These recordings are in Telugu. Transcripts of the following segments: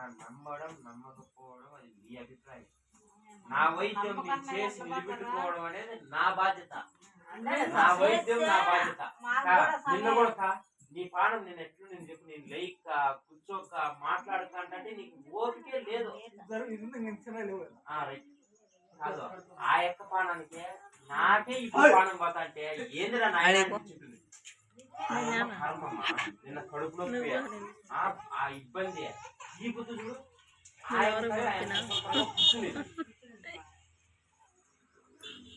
నా నమ్మడం నమ్మకపోవడం అది మీ అభిప్రాయం. నా వైద్యం మీరు చేసి నిలబెట్టుకోవడం అనేది నా బాధ్యత. నా వైద్యం నా బాధ్యత. నిన్న కూడా నీ పానం నేను ఎట్లు నేను చెప్పు నేను లేక కూర్చోక మాట్లాడక అంటే నీకు ఓపికే లేదు. ఆ, రైట్. కాదు ఆ యొక్క పానానికే నాకే ఇప్పుడు పానం పోతా అంటే ఏందిరా నాయన. నిన్న కడుపు నొప్పి ఆ ఆ ఇబ్బంది.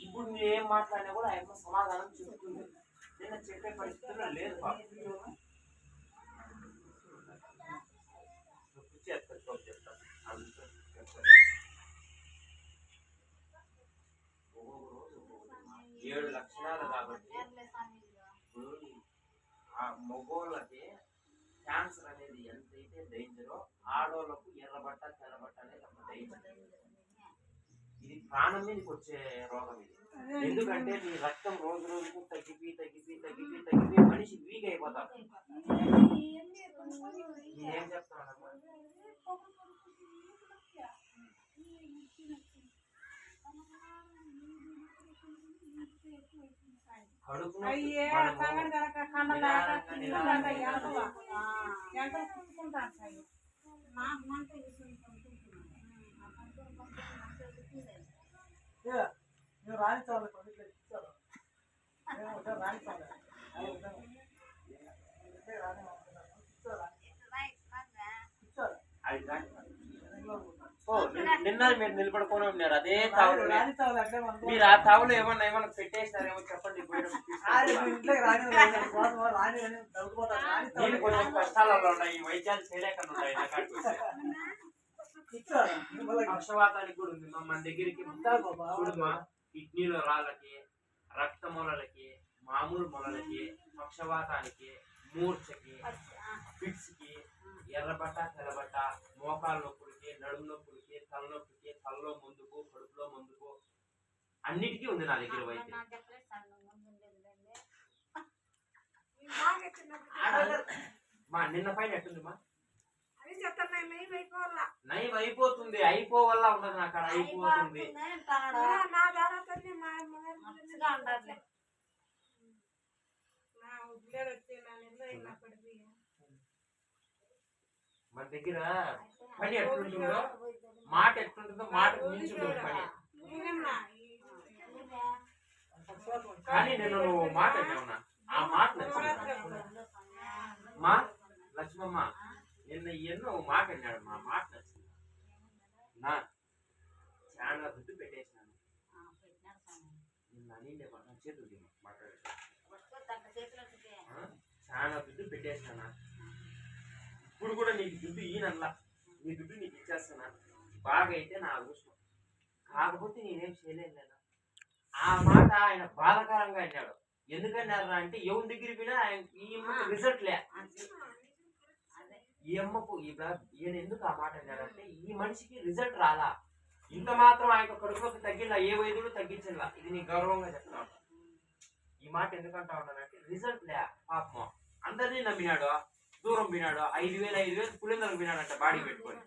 ఇప్పుడు నేను ఏం మాట్లాడినా కూడా ఆయన సమాధానం చెప్తుంది నిన్న చెప్పే పరిస్థితుల్లో లేదు చెప్తాను. ఏడు లక్షణాలు కాబట్టి ఆ మగోళ్ళకి క్యాన్సర్ అనేది ఎంతైతే డేంజరో ఆడోళ్ళకు ఎర్రబట్ట తెల్లబట్ట అనేది ఇది ప్రాణం మీదకి వచ్చే రోగం ఇది. ఎందుకంటే నీ రక్తం రోజు రోజుకు తగ్గిపి తగ్గిపి తగ్గిపి తగ్గిపి మనిషి వీక్ అయిపోతాడు. నేనేం చెప్తానమ్మా కడుపు అయ్యే మనము సంగతి రాణించాలి ఇచ్చారు నేను ఒకటే రాణించాలి అది రాణి నిన్న- నిన్న మీరు నిలబడుకొని ఉన్నారు. అదే తావులు మీరు ఆ తావులు ఏమన్నా ఏమన్నా పెట్టేసినారేమో చెప్పండి నేను కొంచెం కష్టాలలో ఉన్నాయి ఈ వైద్యాలు చేయలేకుండా ఉన్నాయి పక్షవాతానికి కూడా ఉంది మన దగ్గరికి చూడమ్మా కిడ్నీలో రాళ్ళకి రక్త మొలలకి మామూలు మొలలకి పక్షవాతానికి మూర్ఛకి ఫిట్స్కి ఎర్రబట్ట తెల్లబట్ట మోకాలు నొప్పులకి నడుము నొప్పులకి తలనొప్పికి తలలో ముందుకు కడుపులో ముందుకు అన్నిటికీ ఉంది నా దగ్గర వైద్యం. మా నిన్న పైన ఎట్టుంది మా అది చెప్తాను నేను అయిపోవాలా నయం అయిపోతుంది అయిపోవల్ల ఉండదు నాకు అక్కడ అయిపోతుంది. నా ఉద్యోగం వచ్చి నా ఇలా పడిపోయి మన దగ్గర పని ఎట్లుంటుందో మాట ఎట్లుంటుందో మాట మించి పని. కానీ నేను నువ్వు మాట అన్నావునా ఆ మాట మా లక్ష్మమ్మ నిన్న ఎన్నో మాట అన్నాడు. మా మాట నచ్చింది నా చాలా దుడ్డు పెట్టేసినాను. నిన్న అనిండే మాట చేతులు మాట్లాడే చాలా దుడ్డు పెట్టేసినా ఇప్పుడు కూడా నీకు దుడ్డు ఈయనల్లా. నీ దుడ్డు నీకు ఇచ్చేస్తానా బాగా అయితే నా అదృష్టం. కాకపోతే నేనేం చేయలేను లేదా ఆ మాట ఆయన బాధకరంగా అన్నాడు. ఎందుకన్నారు అంటే ఎవరి దగ్గరికి పోయినా ఆయన ఈ రిజల్ట్ లే. ఈ అమ్మకు ఈయన ఎందుకు ఆ మాట అన్నాడంటే ఈ మనిషికి రిజల్ట్ రాలా. ఇంత మాత్రం ఆయన కడుపులోకి తగ్గిలా ఏ వైద్యుడు తగ్గించలా ఇది నీ గౌరవంగా చెప్తున్నాను ఈ మాట ఎందుకంటా ఉన్నానంటే రిజల్ట్ లే పాపం అందరినీ నమ్మినాడు. దూరం పోయినాడు. ఐదు వేలు ఐదు వేలు పులిందరకు పోయినాడంట బాడీ పెట్టుకొని.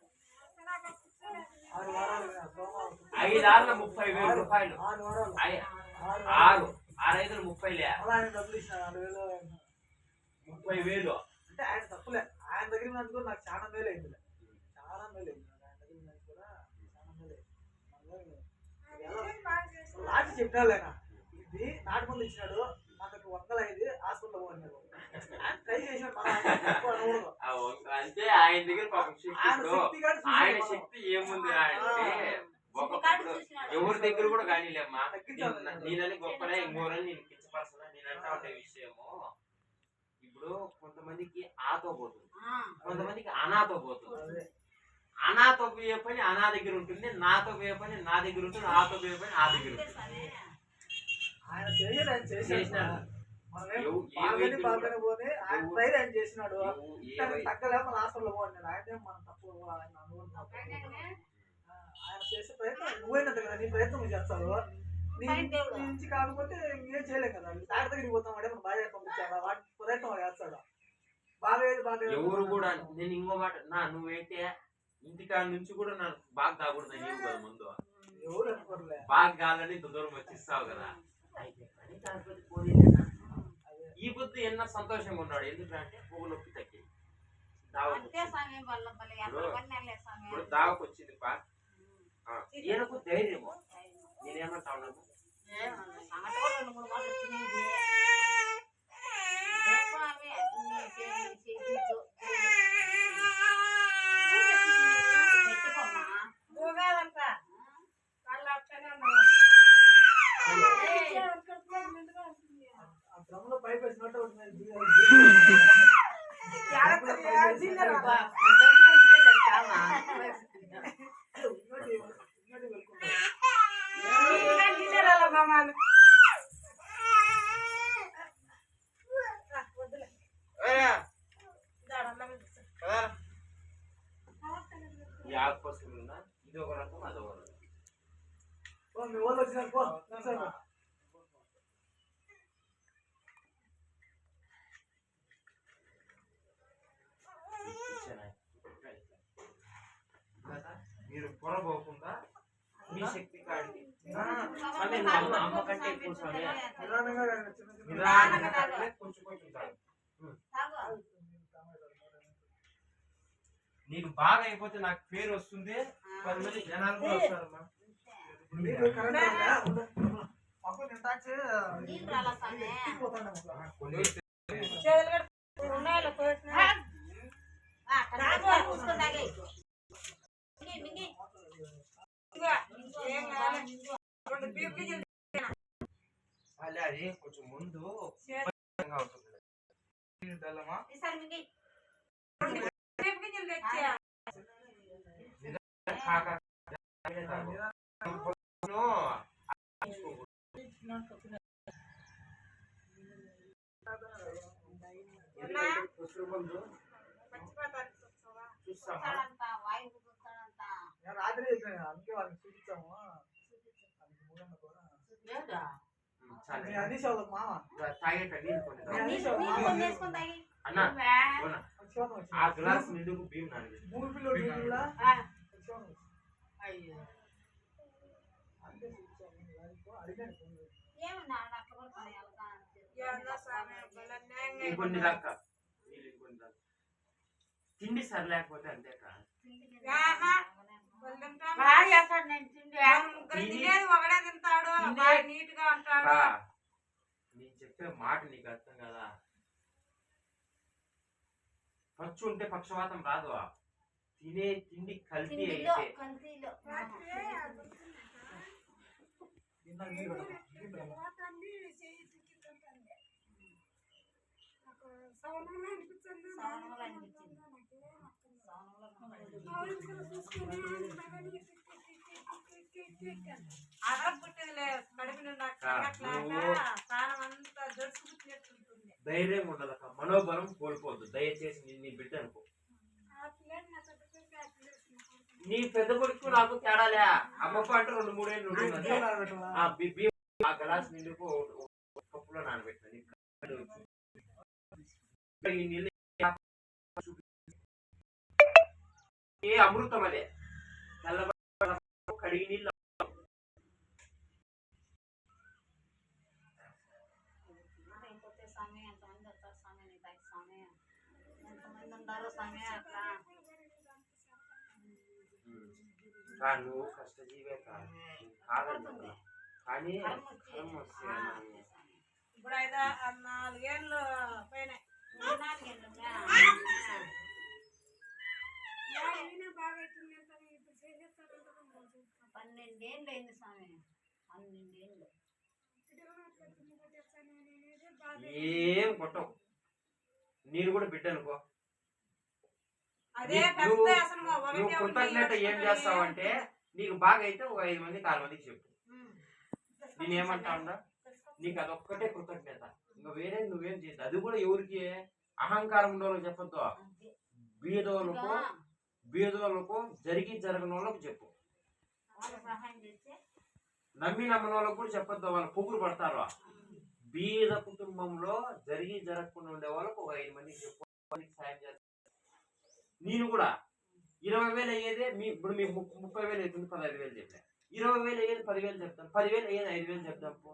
ఐదు ఆరుల ముప్పై వేల రూపాయలు. ఆరు ఐ- ఆరు ఆరు ఆరు ముప్పై ఆయన డబ్బులు ఇచ్చిన వేలు. ముప్పై వేలు అంటే ఆయన తప్పులే. ఆయన దగ్గర నాకు చాలా మేలు అయింది చాలా మేలు అయింది. ఆయన దగ్గర కూడా చాలా మేలు లాస్ట్ ఇది నాటు మంది ఇచ్చినాడు. నాకు వందలు అయింది హాస్పిటల్ పోయినాడు. ఆయన ఆయన అంటే ఆయన దగ్గర ఆయన శక్తి ఆయన ఏముంది అంటే ఒకప్పుడు ఎవరి దగ్గర కూడా కానీలేమ్మా. నేనని గొప్పనే ఇంకోరని నేను కించపరచనా నేను అంటా ఉండే విషయము. ఇప్పుడు కొంతమందికి ఆతో పోతుంది. కొంతమందికి అనాతో పోతుంది. అనాతో పోయే పని అనా దగ్గర ఉంటుంది నాతో పోయే పని నా దగ్గర ఉంటుంది ఆతో పోయే పని ఆ దగ్గర ఉంటుంది. ఆయన ఆయన చేసినాడు వైద్యుడు బాగానే పోనీ ఆయన ఎవ- ట్రై ఆయన చేసినాడు. తగ్గలే మన హాస్పిటల్ పోండి ఆయన మన తప్పు ఆయన ఆయన చేసే ప్రయత్నం నువ్వైనంత కదా నీ ప్రయత్నం నువ్వు చేస్తావు. నీ నుంచి కాకపోతే ఇంకేం చేయలేం కదా. డాక్టర్ దగ్గరికి పోతాం అంటే మనం బాగా పంపించాడా వాటి ప్రయత్నం చేస్తాడు? బాగా ఏది బాగా ఏది ఎవరు కూడా నేను ఇంకో మాట నా నువ్వైతే ఇంటికాడ నుంచి కూడా నాకు బాగా కదా ముందు. ఎవరు అనుకోరలే. బాగా ఇంత దూరం వచ్చిస్తావు కదా. అయితే? ఈ పొద్దు ఎన్న సంతోషంగా ఉన్నాడు? ఎందుకంటే పువ్వు నొప్పి తగ్గింది ఇప్పుడు దావకు వచ్చింది పా. ఆ, ఈయనకు ధైర్యము? నేనేమంటా ఉన్నాను సంగతి ఇది ఒక రకం అదొక రకం. మీ వాళ్ళు వచ్చినారు పో. మీరు పొరపోకుండా మీ శక్తి అమ్మ కంటే ఎక్కువ స్వామి నిదానంగా కొంచెం కొంచెం తాగు. నీకు బాగా అయిపోతే నాకు పేరు వస్తుంది. పది మంది జనాలు కూడా ఉందా? ఉందా? మాకు నేను టాక్సీ నీళ్ళు రాలా స్వామి పోతాను అసలు. కొన్ని ఆ, కడుపులో పూసుకొని తాగే. మింగి, మింగి. ఏం కావాలి రెండు పీపులు అలా అది కొంచెం ముందు చూస్తామా. నేను రాత్రి చెప్పాను అందుకే వాళ్ళకి చూపించాము. అనీష్ వాళ్ళకి మామ. ఆ గ్లాస్ నిండుకు భీమ్ నాన్న మూడు పిల్లలు కూడా. వాడికి అడిగాను. ఏమన్నా న్యాయంగా ఇంకొన్ని దాకా. ఇంకొన్ని దాకా. తిండి సరిలేకపోతే అంతేక. బాగా చేస్తాడు నేను తిండి. వాళ్ళు ముగ్గురు తినేది ఒకడే తింటాడు బాగా నీట్గా ఉంటాడు. రా. నేను చెప్పే మాట నీకు అర్థం కదా? ఖర్చు ఉంటే పక్షవాతం రాదు. తినే తిండి కల్తీ అయితే. ధైర్యం ఉండాలక్క మనోబలం కోల్పోవద్దు దయచేసి నీ- నీ బిడ్డ అనుకో నీ పెద్ద కొడుకు నాకు తేడాలే అమ్మ పాట రెండు మూడేళ్ళు నీళ్ళు? ఆ బి- బి- ఆ గ్లాస్ ఒక కప్పులో నానబెట్టిన. ఈ నీళ్ళు ఏ అమృతం అదే? కడిగి నీళ్ళు నువ్వు కష్టజీవే కాదు. కాదంటున్నా కానీ కర్మ వస్తే అన్నాను. ఇప్పుడు ఐదు నాలుగేళ్ళు పైన పన్నెండేళ్ళు అయింది స్వామి పన్నెండేళ్ళు ఏం కొట్టవు. నేను కూడా బిడ్డ అనుకో నువ్వు- కృతజ్ఞత. ఏం చేస్తావంటే నీకు బాగా అయితే ఒక ఐదు మందికి ఆరు మందికి చెప్పు. ఉమ్. నేను ఏమంటా ఉన్నా నీకు అదొక్కటే కృతజ్ఞత. ఇంకా వేరే నువ్వేం చేయద్దు అది కూడా ఎవరికి? అహంకారం ఉన్నోళ్ళకి చెప్పొద్దు. బీదోళ్ళకు బీదోళ్ళకు జరిగి జరగని వాళ్ళకు చెప్పు. సహాయం నమ్మి నమ్మని వాళ్ళకు కూడా చెప్పొద్దు వాళ్ళు పొగురు పడతారు. బీద కుటుంబంలో జరిగి జరగకుండా ఉండే వాళ్ళకు ఒక ఐదు మందికి చెప్పు. సాయం చేస్తా. నేను కూడా ఇరవై వేలు అయ్యేదే మీ ఇప్పుడు మీకు ము- ముప్పై వేలు అవుతుంది పదహైదు వేలు చెప్పాను ఇరవై వేలు అయ్యేది పదివేలు చెప్తాం పదివేలు అయ్యేది ఐదు వేలు చెప్తాం పో.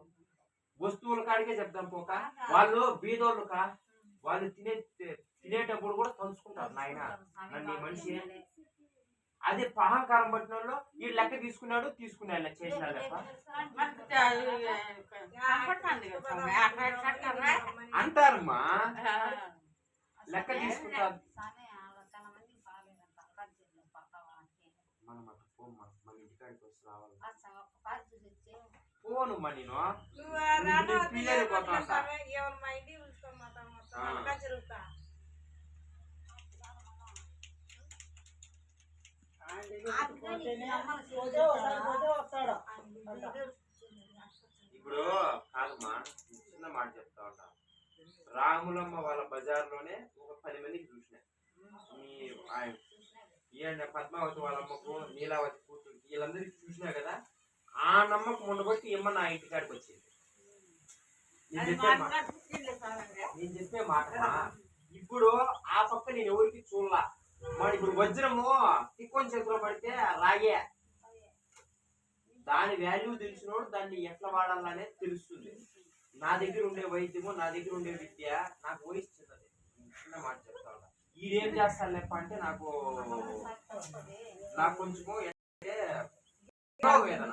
వస్తువుల కాడికే చెప్తాం పోక. వాళ్ళు బీదోళ్ళు కా వాళ్ళు తినే తినేటప్పుడు కూడా పంచుకుంటారు నాయన. నన్ను మనిషి అదే అహంకారం పట్టిన వాళ్ళు ఈ లెక్క తీసుకున్నాడు తీసుకున్నాడు చేసిన లెక్క అంటారమ్మా. లెక్క తీసుకుంటారు. మనం అటు పోమ్మా మన ఇంటికాడికి వచ్చి రావాలి. పోను నేను. పిల్లలు పోతా ఉంటా. ఎవరు మా ఇంటికి పిలుచుకోమంటా మొత్తం ఆ. అంతా జరుగుతా పోతే ఒకసారి పోతే వస్తాడు ఇప్పుడు కాదమ్మా చిన్న మాట చెప్తా ఉంటా. రాములమ్మ వాళ్ళ బజార్లోనే ఒక పది మందికి చూసిన మీ ఆయన ఈయన పద్మావతి వాళ్ళ అమ్మకు నీలావతి కూతురికి వీళ్ళందరికీ చూసినా కదా ఆ నమ్మకం ఉండబట్టి ఇమ్మ నా ఇంటికాడికి వచ్చింది. నేను చెప్పే మాట. ఇప్పుడు ఆ పక్క నేను ఎవరికి చూడలా? మరి ఇప్పుడు వజ్రము తిక్కొని చేతిలో పడితే రాగే. దాని వాల్యూ తెలిసినోడు దాన్ని ఎట్లా వాడాలనేది తెలుస్తుంది. నా దగ్గర ఉండే వైద్యము నా దగ్గర ఉండే విద్య నాకు వయసు చిన్నది. చిన్న మాట చెప్తా ఉన్నా. ఈడేం చేస్తాను లేప అంటే నాకు నాకు కొంచెము అంటే వేదన